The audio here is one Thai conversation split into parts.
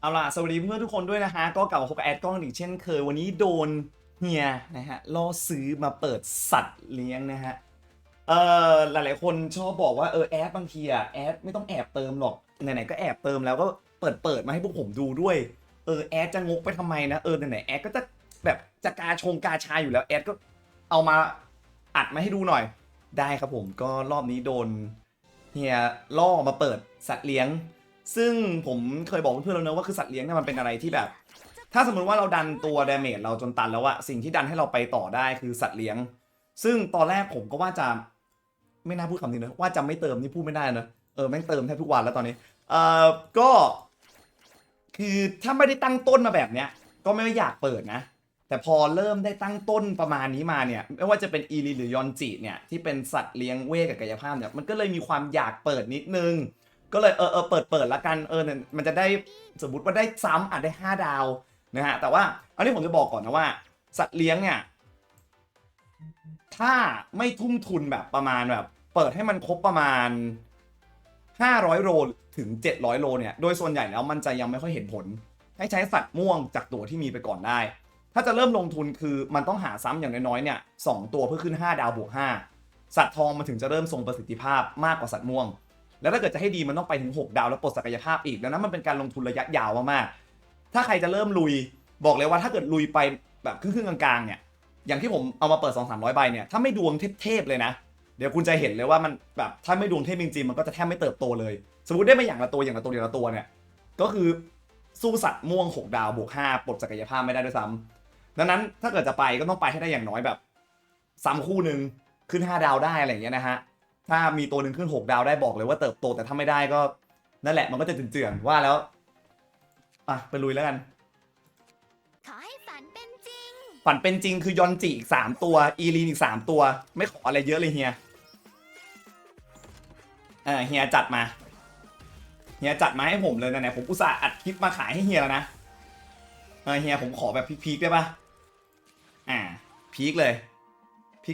เอาล่ะ สวัสดีเพื่อนทุกคนด้วยนะฮะ ก็กลับมาพบกับแอดกล้องอีกเช่นเคย วันนี้โดนเฮียนะฮะล่อซื้อมาเปิดสัตว์เลี้ยงนะฮะ เอ่อ หลายๆ คนชอบบอกว่า เออแอดบางทีอะแอดไม่ต้องแอบเติมหรอก ไหนๆ ก็แอบเติมแล้วก็เปิดเปิดมาให้พวกผมดูด้วย เออแอดจะงกไปทำไมนะ เออไหนๆแอดก็จะแบบจะกาชงกาชาอยู่แล้วแอดก็เอามาอัดมาให้ดูหน่อย ได้ครับผมก็รอบนี้โดนเฮียล่อมาเปิดสัตว์เลี้ยง ซึ่งผมเคยบอกเพื่อนๆแล้วเนอะว่าคือสัตว์เลี้ยงเนี่ยมันเป็นอะไรที่แบบ ถ้าสมมติว่าเราดันตัวดาเมจเราจนตันแล้วอะสิ่งที่ดันให้เราไปต่อได้คือสัตว์เลี้ยง ซึ่งตอนแรกผมก็ว่าจะไม่น่าพูดคำนี้นะว่าจะไม่เติมนี่พูดไม่ได้นะเออแม่งเติมแทบทุกวันแล้วตอนนี้เออก็ คือถ้าไม่ได้ตั้งต้นมาแบบเนี้ย ก็ไม่อยากเปิดนะ แต่พอเริ่มได้ตั้งต้นประมาณนี้มาเนี่ย ไม่ว่าจะเป็นอีลีหรือยอนจิเนี่ยที่เป็นสัตว์เลี้ยงเวทกับกายภาพเนี่ยมันก็เลยมีความอยากเปิดนิดนึง ก็เลยเออเออเปิดเปิดละกันเออเนี่ยมันจะได้สมมติว่าได้ซ้ำอาจได้ 5 ดาวนะฮะแต่ว่าอันนี้ผมจะบอกก่อนนะว่า สัตว์เลี้ยงเนี่ยถ้าไม่ทุ่มทุนแบบประมาณแบบเปิดให้มันครบประมาณ 500 โลถึง 700 โลเนี่ยโดยส่วนใหญ่แล้วมันจะยังไม่ค่อยเห็นผล ให้ใช้สัตว์ม่วงจากตัวที่มีไปก่อนได้ ถ้าจะเริ่มลงทุนคือมันต้องหาซ้ำอย่างน้อยๆเนี่ยสองตัวเพื่อขึ้น 5 ดาวบวก5สัตว์ทองมันถึงจะเริ่มทรงประสิทธิภาพมากกว่าสัตว์ม่วง แล้วถ้าเกิดจะให้ดีมันต้องไปถึง 6 ดาวแล้วปลดศักยภาพอีกดังนั้นมันเป็นการลงทุนระยะยาวมากๆถ้าใครจะเริ่มลุยบอกเลยว่าถ้าเกิดลุยไปแบบครึ่งๆกลางๆเนี่ยอย่างที่ผมเอามาเปิด 2 3 0 0ใบเนี่ยถ้าไม่ดวงเทพๆเลยนะ เดี๋ยวคุณจะเห็นเลยว่ามันแบบถ้าไม่ดวงเทพจริงๆมันก็จะแทบไม่เติบโตเลย สมมติได้มาอย่างละตัวอย่างละตัวอย่างละตัวเนี่ยก็คือสู้สัตว์ม่วง 6 ดาวบวก5ปลดศักยภาพไม่ได้ด้วยซ้ำดังนั้นถ้าเกิดจะไปก็ต้องไปให้ได้อย่างน้อยแบบซ้ำคู่หนึ่งขึ้น 5 ดาวได้อะไรอย่างเงี้ยนะฮะ ถ้ามีตัวหนึ่งขึ้น6ดาวได้บอกเลยว่าเติบโตแต่ถ้าไม่ได้ก็นั่นแหละมันก็จะเจือนๆว่าแล้วอะไปลุยแล้วกันขอให้ฝันเป็นจริง ฝันเป็นจริงคือยอนจิอีก3ตัว อีลีนอีก3ตัว ไม่ขออะไรเยอะเลยเฮียอ่าเฮียจัดมาเฮียจัดมาให้ผมเลยนะเนี่ยผมอุตส่าห์อัดคลิปมาขายให้เฮียแล้วนะเออเฮียผมขอแบบพีคๆได้ปะอ่าพีคเลย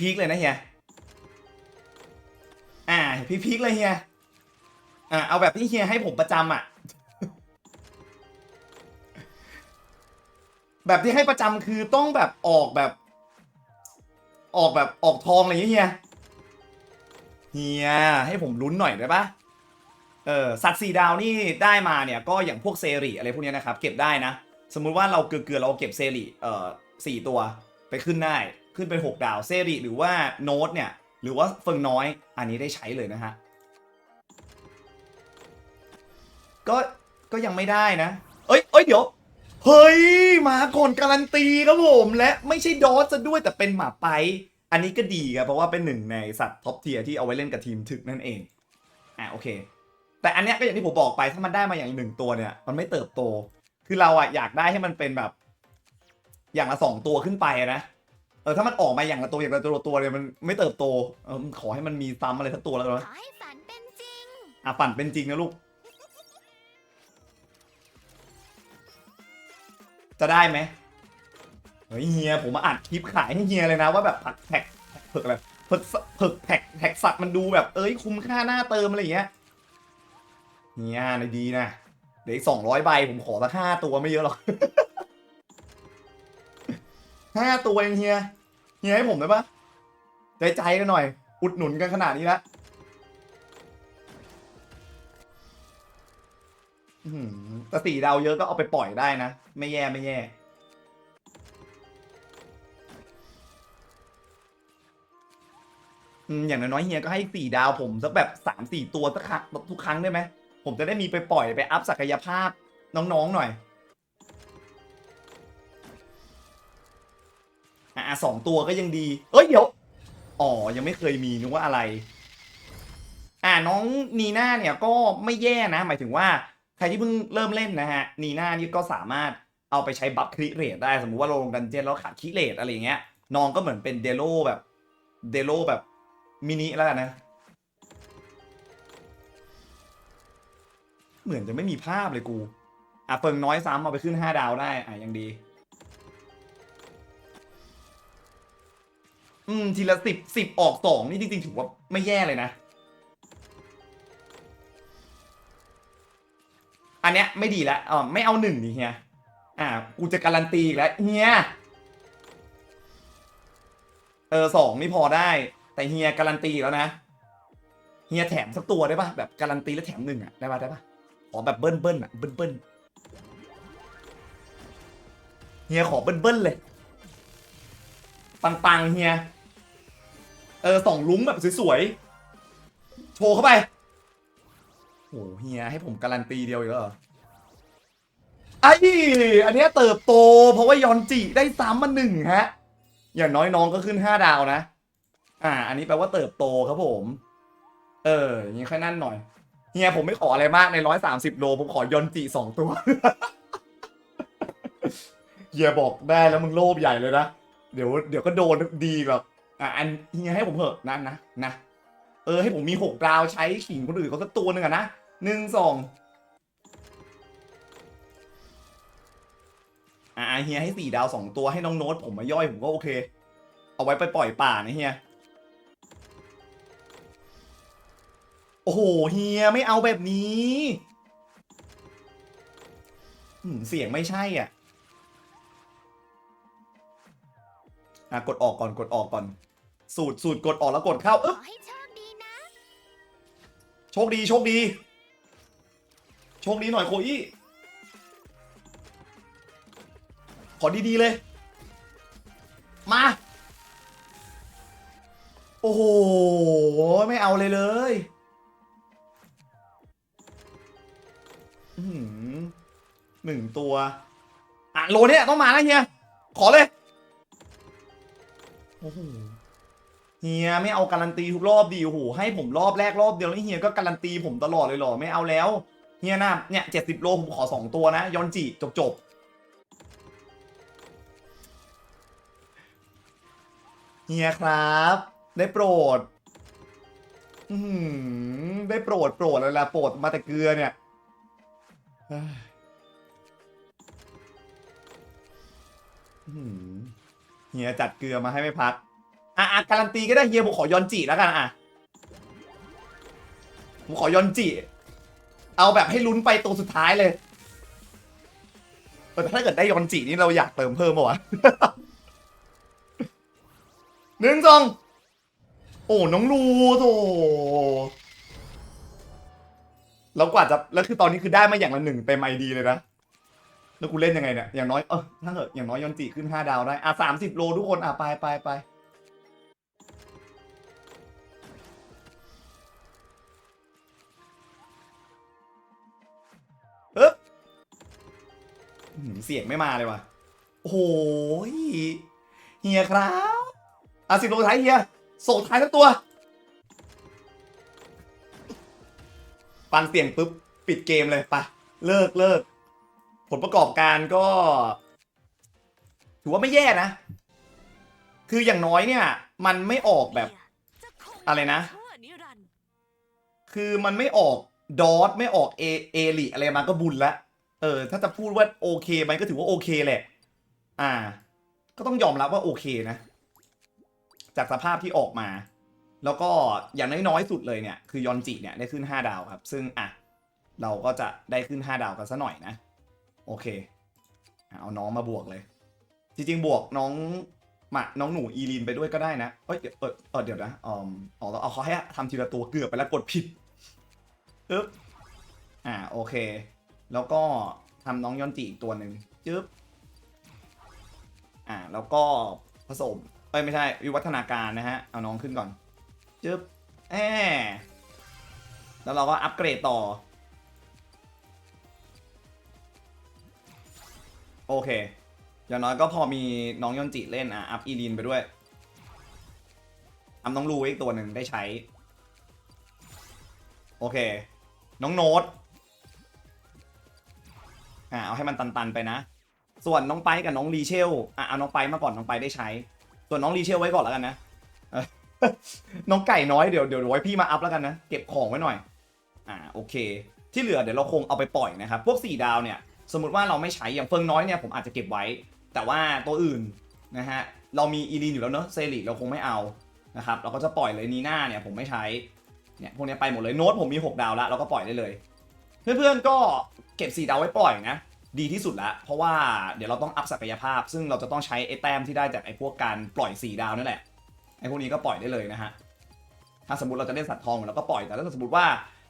พีคๆเลยนะเฮีย อ่าพีคเลยเฮียอ่าเอาแบบที่เฮียให้ผมประจำอะ แบบที่ให้ประจำคือต้องแบบออกแบบ ออกแบบออกทองอะไรอย่เงี้ยเฮียเฮียให้ผมลุ้นหน่อยได้ปะเออสัตว์สี่ดาวนี่ได้มาเนี่ยก็อย่างพวกเซรีอะไรพวกนี้นะครับ เก็บได้นะ สมมุติว่าเราเกลือเราเก็บเซรีเอ่อสี่ตัวไปขึ้นได้ ขึ้นเป็นหกดาวเซรีหรือว่าโน้ตเนี่ย หรือว่าเฟิงน้อยอันนี้ได้ใช้เลยนะฮะ ก็ก็ยังไม่ได้นะ เอ้ยเอ้ยเดี๋ยว เฮ้ยมาก่อนการันตีครับผมและไม่ใช่ดอสซะด้วยแต่เป็นหมาไปอันนี้ก็ดีครับเพราะว่าเป็นหนึ่งในสัตว์ท็อปเทียร์ที่เอาไว้เล่นกับทีมถึกนั่นเองอะโอเค แต่อันเนี้ยก็อย่างที่ผมบอกไปถ้ามันได้มาอย่างหนึ่งตัวเนี่ย มันไม่เติบโต คือเราอะอยากได้ให้มันเป็นแบบ อย่างละสองตัวขึ้นไปนะ เออถ้ามันออกมาอย่างละตัวอย่างละตัวตัวเนี่ยมันไม่เติบโตเออขอให้มันมีซ้ำอะไรสักตัวแล้วขนะอให้ฝันเป็นจริง อะฝันเป็นจริงนะลูก จะได้ไหมเฮ้ยเฮียผมมาอัดคลิปขายให้เฮียเลยนะว่าแบบผักแท็กเผือกอะไรเผือกเผือกแท็กแท็กสัตว์มันดูแบบเอ้ยคุ้มค่าหน้าเติมอะไรอย่างเงี้ยเฮียในดีนะเดี๋ยวอีกสองร้อยใบผมขอสักห้าตัวไม่เยอะหรอก ห้าตัวเองเฮีย เฮียให้ผมได้ปะใจใจกันหน่อย อุดหนุนกันขนาดนี้ละแต่สี่ดาวเยอะก็เอาไปปล่อยได้นะ ไม่แย่ไม่แย่อย่างน้อยๆเฮียก็ให้สี่ดาวผมสักแบบสามสี่ตัวสักครั้งทุกครั้งได้ไหม ผมจะได้มีไปปล่อยไปอัพศักยภาพน้องๆหน่อย อะสองตัวก็ยังดีเอ้ยเดี๋ยวอ๋อยังไม่เคยมีนึกว่าอะไร อ่าน้องนีน่าเนี่ยก็ไม่แย่นะ หมายถึงว่าใครที่เพิ่งเริ่มเล่นนะฮะนีน่านี่ก็สามารถเอาไปใช้บัฟคริเรทได้สมมุติว่าเราลงดันเจียนแล้วขาดคริเรทอะไรเงี้ยน้องก็เหมือนเป็นเดโลแบบเดโลแบบมินิแล้วกันนะ เหมือนจะไม่มีภาพเลยกู อะเฟิงน้อยซ้ำเอาไปขึ้น 5 ดาวได้ อะยังดี อืมทีละสิบสิบออกสองนี่จริงๆ ถือว่าไม่แย่เลยนะ อันเนี้ยไม่ดีแล้วอ๋อไม่เอาหนึ่งดิเฮียอ่า กูจะการันตีอีกแล้วเฮียเออสองนี่พอได้ แต่เฮียการันตีแล้วนะเฮียแถมสักตัวได้ปะแบบการันตีแล้วแถมหนึ่งอะได้ปะได้ปะขอแบบเบิ้ลเบิ้ลอะเบิ้ลเบิ้ลเฮียขอเบิ้ลเบิ้ลเลยปังๆเฮีย เออสองลุ้งแบบสวยๆ โชว์เข้าไปโอ้เฮียให้ผมการันตีเดียวอีกแล้วเหรอไออันเนี้ยเติบโต เพราะว่ายอนจิได้ซ้ำมาหนึ่งฮะ อย่างน้อยน้องก็ขึ้นห้าดาวนะ อ่า อันนี้แปลว่าเติบโตครับผม เออ อย่างนี้ค่อยนั่นหน่อย เฮียผมไม่ขออะไรมากในร้อยสามสิบโล ผมขอยอนจิสองตัว เฮียบอกได้แล้วมึงโลภใหญ่เลยนะ เดี๋ยวเดี๋ยวก็โดนดีแบบ อะอันเฮียให้ผมเถอะนะนะนะเออให้ผมมีหกดาวใช้ขิงคนอื่นเขาสักตัวหนึ่งอะนะหนึ่งสองอ่าเฮียให้สี่ดาวสองตัวให้น้องโน้ตผมมาย่อยผมก็โอเค เอาไว้ไปปล่อยป่านะเฮียโอ้โหเฮียไม่เอาแบบนี้เสียงไม่ใช่อะอะกดออกก่อนกดออกก่อน สูตรสูตรกดออกแล้วกดเข้าขเอ๊อบให้โชคดีนะ โชคดีโชคดี โชคดีหน่อยโคอี้ขอดีๆเลย มา โอ้โห ไม่เอาเลยเลยอื้อหือหนึ่งตัว อะ โลเนี่ยต้องมาแล้วเฮีย ขอเลย โอ้โห เฮียไม่เอาการันตีทุกรอบดีโอ้โหให้ผมรอบแรกรอบเดียวแล้วเฮียก็การันตีผมตลอดเลยเหรอไม่เอาแล้วเฮียนะเนี่ยเจ็ดสิบโลผมขอสองตัวนะยอนจิจบจบเฮียครับ ได้โปรดอืได้โปรดโปรดเลยล่ะโปรดมาแต่เกลือเนี่ยเฮ้ยอื้อหือเฮียจัดเกลือมาให้ไม่พัก อะอะการันตีก็ได้เฮียผมขอยอนจิแล้วกันอะผมขอยอนจิเอาแบบให้ลุ้นไปตัวสุดท้ายเลยแต่ถ้าเกิดได้ยอนจินี่เราอยากเติมเพิ่มป่าวะหนึ่งสองโอ้น้องลูโถแล้วกว่าจะแล้วคือตอนนี้คือได้มาอย่างละหนึ่งเต็มไอดีเลยนะแล้วกูเล่นยังไงเนี่ยอย่างน้อยเออถ้าเกิดอย่างน้อยยอนจิขึ้นห้าดาวได้อะสามสิบโลทุกคนอะไปไปไป เสียงไม่มาเลยว่ะ โอ้โหเฮียครับอะสิบโลท้ายเฮียส่งท้ายทั้งตัว ฟังเสียงปุ๊บ ปิดเกมเลยปะเลิกเลิก ผลประกอบการก็ ถือว่าไม่แย่นะ คืออย่างน้อยเนี่ย มันไม่ออกแบบ อะไรนะ คือมันไม่ออกดอทไม่ออกเอเอลิอะไรมาก็บุญละ ออ ถ้าจะพูดว่าโอเคไหมก็ถือว่าโอเคแหละ อ่า ก็ต้องยอมรับว่าโอเคนะ จากสภาพที่ออกมา แล้วก็อย่างน้อยๆสุดเลยเนี่ยคือยอนจิเนี่ยได้ขึ้น 5 ดาวครับ ซึ่งอะเราก็จะได้ขึ้น 5 ดาวกันซะหน่อยนะ โอเค เอาน้องมาบวกเลย จริงๆ บวกน้องหมาน้องหนูอีลีนไปด้วยก็ได้นะเอ้ยเดี๋ยวเออเดี๋ยวนะอ๋ออ๋อเอาเขาให้ทำทีละตัวเกือบไปแล้วกดผิดอึ๊บอ่าโอเค แล้วก็ทำน้องยอนจิอีกตัวหนึ่งจึ๊บอ่าแล้วก็ผสมเอ้ยไม่ใช่วิวัฒนาการนะฮะเอาน้องขึ้นก่อนจึ๊บแอแล้วเราก็อัปเกรดต่อ โอเคอย่างน้อยก็พอมีน้องยอนจิเล่นอะอัพอีลีนไปด้วยทำน้องรูอีกตัวหนึ่งได้ใช้ โอเค น้องโน้ต อ่าเอาให้มันตันๆไปนะ ส่วนน้องไปกับน้องรีเชลอะเอาน้องไปมาก่อนน้องไปได้ใช้ ส่วนน้องรีเชลไว้ก่อนแล้วกันนะน้องไก่น้อยเดี๋ยวเดี๋ยวไว้พี่มาอัพแล้วกันนะเก็บของไว้หน่อยอ่าโอเค ที่เหลือเดี๋ยวเราคงเอาไปปล่อยนะครับพวก 4 ดาวเนี่ยสมมติว่าเราไม่ใช้อย่างเฟิงน้อยเนี่ยผมอาจจะเก็บไว้ แต่ว่าตัวอื่นนะฮะเรามีอีลีนอยู่แล้วเนอะเซริเราคงไม่เอานะครับเราก็จะปล่อยเลยนีน่าเนี่ยผมไม่ใช้เนี่ยพวกนี้ไปหมดเลยโน้ตผมมี 6 ดาวแล้วเราก็ปล่อยได้เลย เพื่อนๆก็เก็บสีดาวไว้ปล่อยนะ ดีที่สุดละเพราะว่าเดี๋ยวเราต้องอัพศักยภาพ ซึ่งเราจะต้องใช้ไอ้แต้มที่ได้จากไอ้พวกการปล่อยสีดาวนั่นแหละไอ้พวกนี้ก็ปล่อยได้เลยนะฮะถ้าสมมติเราจะเล่นสัตว์ทองเราก็ปล่อยแต่ถ้าสมมติว่า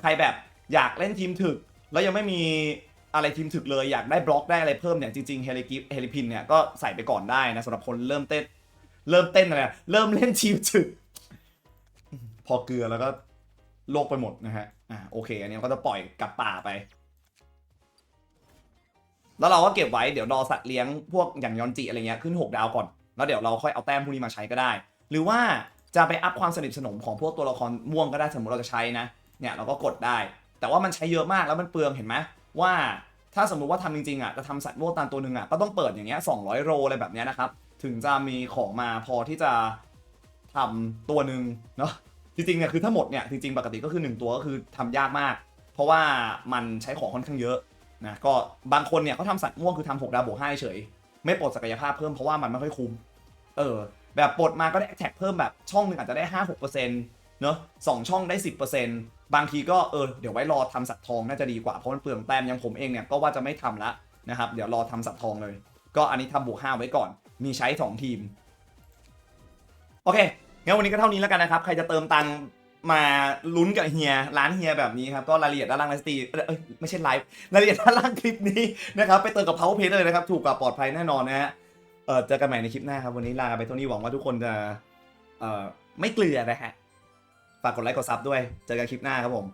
ใครแบบอยากเล่นทีมถึก แล้วยังไม่มีอะไรทีมถึกเลยอยากได้บล็อกได้อะไรเพิ่มเนี่ยจริงๆเฮลิกิฟเฮลิพินเนี่ยก็ใส่ไปก่อนได้นะสำหรับคนเริ่มเต้นเริ่มเต้นอะไรอะเริ่มเล่นทีมถึก พอเกลือแล้วก็โลกไปหมดนะฮะ อ่าโอเค อันนี้เราก็จะปล่อยกลับป่าไป แล้วเราก็เก็บไว้เดี๋ยวรอสัตว์เลี้ยงพวกอย่างยอนจิอะไรเงี้ยขึ้น 6 ดาวก่อน แล้วเดี๋ยวเราค่อยเอาแต้มพวกนี้มาใช้ก็ได้ หรือว่าจะไปอัพความสนิทสนมของพวกตัวละครม่วงก็ได้สมมติเราจะใช้นะ เนี่ยเราก็กดได้ แต่ว่ามันใช้เยอะมากแล้วมันเปลืองเห็นไหมว่าถ้าสมมุติว่าทำจริงๆอะจะทำสัตว์ม่วงตามตัวหนึ่งอะก็ต้องเปิดอย่างเงี้ย200โรอะไรแบบเนี้ยนะครับ ถึงจะมีของมาพอที่จะทำตัวหนึ่งเนาะ จริงๆเนี่ยคือถ้าหมดเนี่ยจริงๆปกติก็คือ 1 ตัวก็คือทำยากมาก เพราะว่ามันใช้ของค่อนข้างเยอะนะก็บางคนเนี่ยเขาทำสัตว์ม่วงคือทำหกดาวบวกห้าเฉยไม่ปลดศักยภาพเพิ่มเพราะว่ามันไม่ค่อยคุ้มเออแบบปลดมาก็ได้แท็กเพิ่มแบบช่องหนึ่งอาจจะได้ห้าหกเปอร์เซ็นต์เนอะสองช่องได้สิบเปอร์เซ็นต์บางทีก็เออเดี๋ยวไว้รอทำสัตว์ทองน่าจะดีกว่าเพราะมันเปลืองแต้มอย่างผมเองเนี่ยก็ว่าจะไม่ทำละนะครับเดี๋ยวรอทำสัตว์ทองเลย ก็อันนี้ทำบวกห้าไว้ก่อน มีใช้สองทีมโอเค งั้นวันนี้ก็เท่านี้แล้วกันนะครับ ใครจะเติมตังค์มาลุ้นกับเฮียร้านเฮียแบบนี้ครับ ก็รายละเอียดด้านล่างไลฟ์สตรีเอ้ยไม่ใช่ไลฟ์รายละเอียดด้านล่างคลิปนี้นะครับไปเติมกับ Power Pay ได้เลยนะครับ ถูกกว่าปลอดภัยแน่นอนนะฮะเออเจอกันใหม่ในคลิปหน้าครับ วันนี้ลาไปเท่านี้หวังว่าทุกคนจะเออไม่เกลือนะฮะฝากกดไลค์กดซับด้วย เจอกันคลิปหน้าครับผม